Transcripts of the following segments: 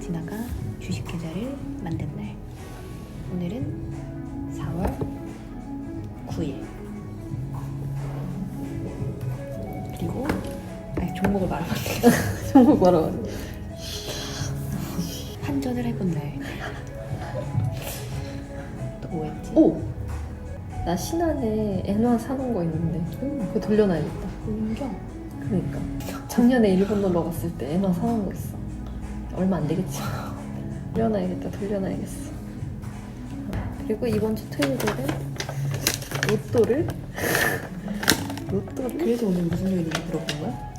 진아가 주식 계좌를 만든 날. 오늘은 4월 9일. 그리고 아니 종목을 돼. 종목 말아. 환전을 해본 날. 또 뭐 했지? 오! 나 신한에 엔화 사놓은 거 있는데 그거 돌려놔야겠다. 공격. 그러니까 작년에 일본 놀러 갔을 때 엔화 사놓은 거 있어. 얼마 안 되겠지. 돌려놔야겠다. 돌려놔야겠어. 그리고 이번 주 토요일에는 로또를 로또를 그래서 오늘 무슨 요일인지 물어본 거야?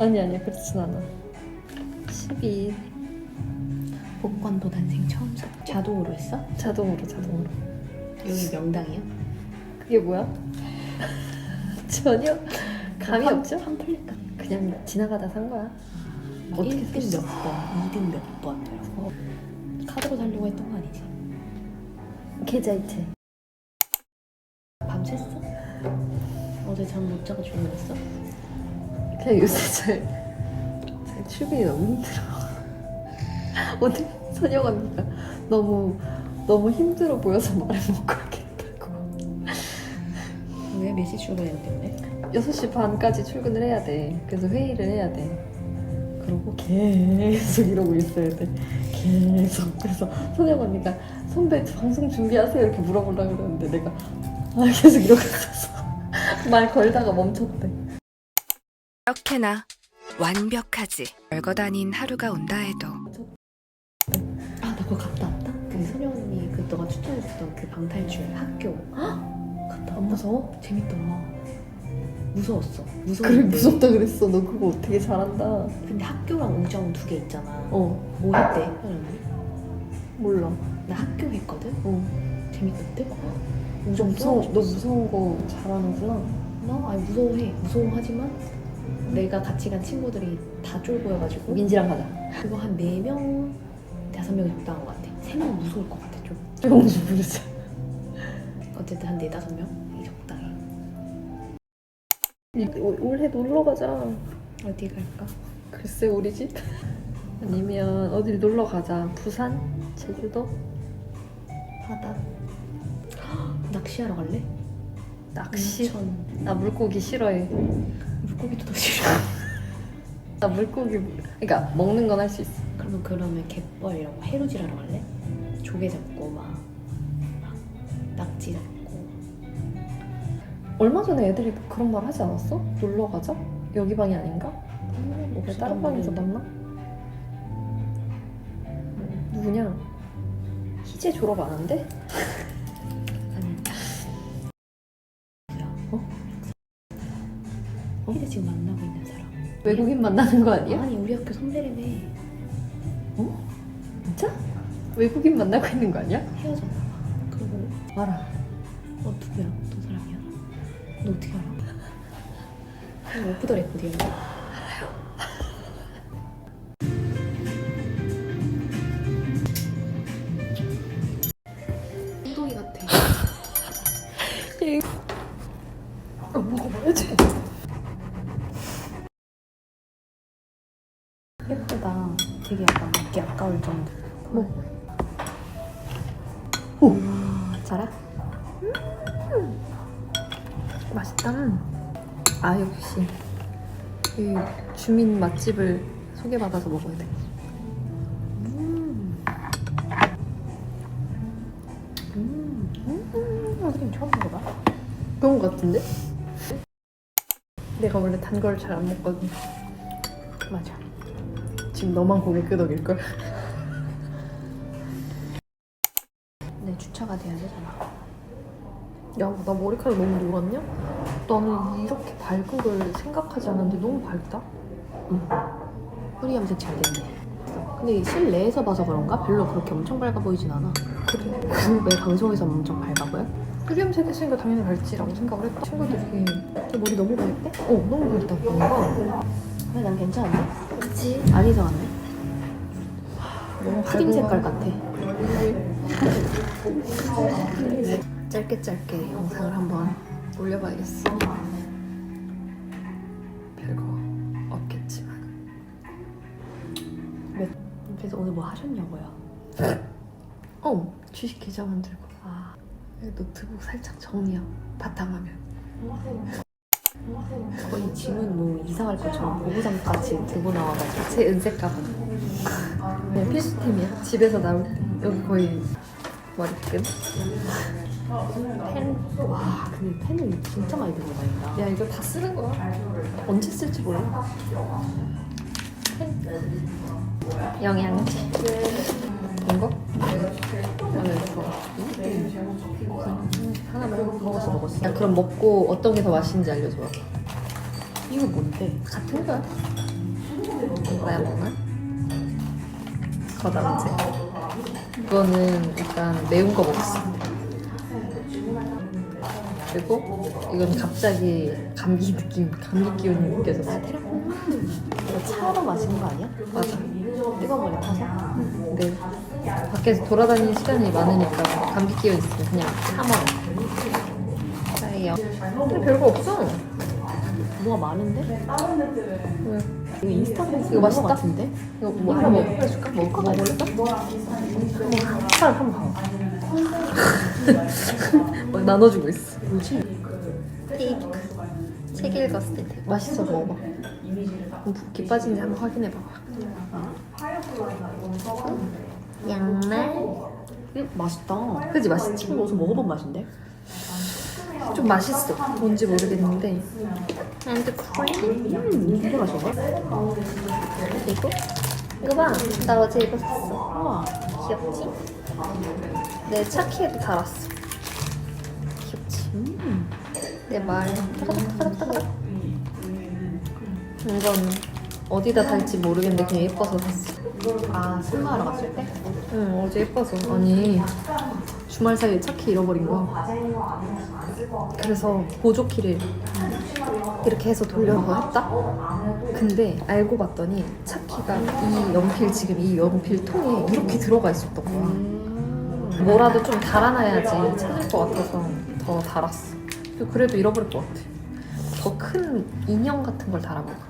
아니 아니 그렇진 않아. 12일 복권도 난생 처음 사. 자동으로 했어? 자동으로 자동으로. 여기 명당이요? 그게 뭐야? 전혀 감이 팜- 없죠? 팜플렛 같은 그냥 지나가다 산 거야. 어떻게 1등 샀어? 몇 번, 2등 몇 번. 이러고. 카드로 살려고 했던 거 아니지? 계좌이체. 밤샜어? 어제 잠 못 자고 주무셨어? 그냥 요새 잘, 잘 출근이 너무 힘들어. 오늘 선영 언니가 너무 너무 힘들어 보여서 말을 못 걸겠다고. 왜? 몇시 출근했는데 오늘? 6시 반까지 출근을 해야 돼. 그래서 회의를 해야 돼. 그러고 계속 이러고 있어야 돼. 계속. 그래서 선영 언니가 선배 방송 준비하세요 이렇게 물어보려고 그러는데 내가 아, 계속 이러고 있어서 말 걸다가 멈췄대. 이렇게나 완벽하지. 별거 다닌 하루가 온다 해도 아, 나 그거 갔다 왔다? 그 선영 언니 그 너가 추천해줬던 그 방탈출 학교. 갔다 안 왔다? 무서워? 재밌더라. 무서웠어. 그래 무서웠는데. 무섭다 그랬어. 너 그거 어떻게 잘한다. 근데 학교랑 우정 두 개 있잖아. 어 뭐 했대? 언니? 몰라. 나 학교 했거든? 어. 재밌던데? 너 우정 무서워. 너너 무서운 거 잘하는구나. 나? 아니 무서워해. 무서워하지만 내가 같이 간 친구들이 다 쫄보여가지고 민지랑 가자. 그거 한 4명, 5명이 적당한 것 같아. 3명 무서울 것 같아 좀. 영주 부르자. 어쨌든 한 4, 5명이 적당해. 올해 놀러 가자. 어디 갈까? 글쎄 우리 집? 아니면 어딜 놀러 가자. 부산? 제주도? 바다. 낚시하러 갈래? 낚시? 인천. 나 물고기 싫어해. 물고기도 더 싫어. 나 물고기 그러니까 먹는 건 할 수 있어. 그러면 그러면 갯벌 이런 거 해루질하러 갈래? 조개 잡고 막, 막 낙지 잡고. 얼마 전에 애들이 그런 말 하지 않았어? 놀러 가자? 여기 방이 아닌가? 음, 왜 다른 방에서 만나? 누구냐? 희재 졸업 안 한대? 아니. 어? 어? 희재 지금 만나고 있는 사람. 외국인 만나는 거 아니야? 아니 우리 학교 선배라며 진짜? 외국인 만나고 있는 거 아니야? 헤어졌나 봐. 그리고 알아. 어 누구야? 너 어떻게 알아? 그냥 오프 더 레코드였나? 엉덩이 같아. 어, 먹어봐야지. 예쁘다. 되게 약간 먹기 아까울 정도. 뭐? 오. 자라? 맛있다. 아 역시 이 주민 맛집을 소개받아서 먹어야 돼. 음. 음. 음. 선생님 처음 먹어봐. 그런 거 같은데? 내가 원래 단 걸 잘 안 먹거든. 맞아. 지금 너만 고개 끄덕일 걸. 내 주차가 돼야 되잖아. 야, 나 머리카락 너무 노랗냐? 나는 이렇게 밝은 걸 생각하지 않았는데 너무 밝다. 프리암 색잘 됐네. 근데 실내에서 봐서 그런가? 별로 그렇게 엄청 밝아 보이진 않아. 그래. 왜 방송에서 엄청 밝아 보여? 프리엄 색했으니까 당연히 밝지라고 생각을 했다. 친구들이 너 머리 너무 밝대? 어 너무 밝다 뭔가. 근데 난 괜찮은데? 그치? 안 이상한데? 너무 크림 색깔 거. 같아. 짧게 짧게 영상을 한번 올려봐야겠어. 별거 없겠지만. 그래서 오늘 뭐 하셨냐고요? 어 주식 계좌 만들고. 아. 노트북 살짝 정리하고 바탕화면. 거의 짐은 뭐 이사갈 것처럼 보부상까지 들고 나와가지고 제 은색 가방 네, 필수템이야. 집에서 나올 때 여기 거의 머리끈 펜. 와 근데 펜을 진짜 많이 들고 다닌다. 야 이걸 다 쓰는 거야 언제 쓸지 몰라 영양제 이거? 오늘 이거 하나 먹, 먹었어 먹었어 야 그럼 먹고 어떤 게 더 맛있는지 알려줘 이거 뭔데? 같은 거야 이거야 먹나? 거담제 이거는 약간 매운 거 먹었어 그리고 이건 갑자기 감기 느낌 감기 기운이 느껴졌어 이거 차로 마시는 거 아니야? 맞아 뜨거운 물에 타서? 네. 밖에서 돌아다니는 시간이 많으니까 감기 기운 있으면 그냥 참아. 짜요. 근데 별거 없어. 뭐가 많은데? 왜? 이거 인스타그램 이거 맛있다? 같은데? 이거 뭐 하나 먹 해줄까? 먹고 먹을까? 한번 한번 봐봐. 막 나눠주고 있어. 뭐지? 테이크. 책 읽었을 때. 맛있어 먹어봐. 붓기 빠진지 한번 확인해봐봐. 양말. 음, 맛있다. 그지 맛있지? 이거 어디서 먹어본 맛인데? 좀 맛있어. 뭔지 모르겠는데. 핸드크림. 음, 되게 맛있네. 그리고 이거 봐. 나 어제 이거 샀어. 우와. 귀엽지? 내 차키에도 달았어. 귀엽지? 음. 내 말. 따가닥따가닥따가닥. 이건 어디다 달지 모르겠는데 그냥 예뻐서 샀어. 아, 승마하러 갔을 때? 응, 어제 예뻐서. 아니, 주말 사이에 차키 잃어버린 거야. 그래서 보조키를 이렇게 해서 돌려서 했다? 근데 알고 봤더니 차키가 이 연필, 지금 이 연필 통에 이렇게 들어가 있었던 거야. 음. 뭐라도 좀 달아놔야지 찾을 것 같아서 더 달았어. 그래도 잃어버릴 것 같아. 더 큰 인형 같은 걸 달아볼까?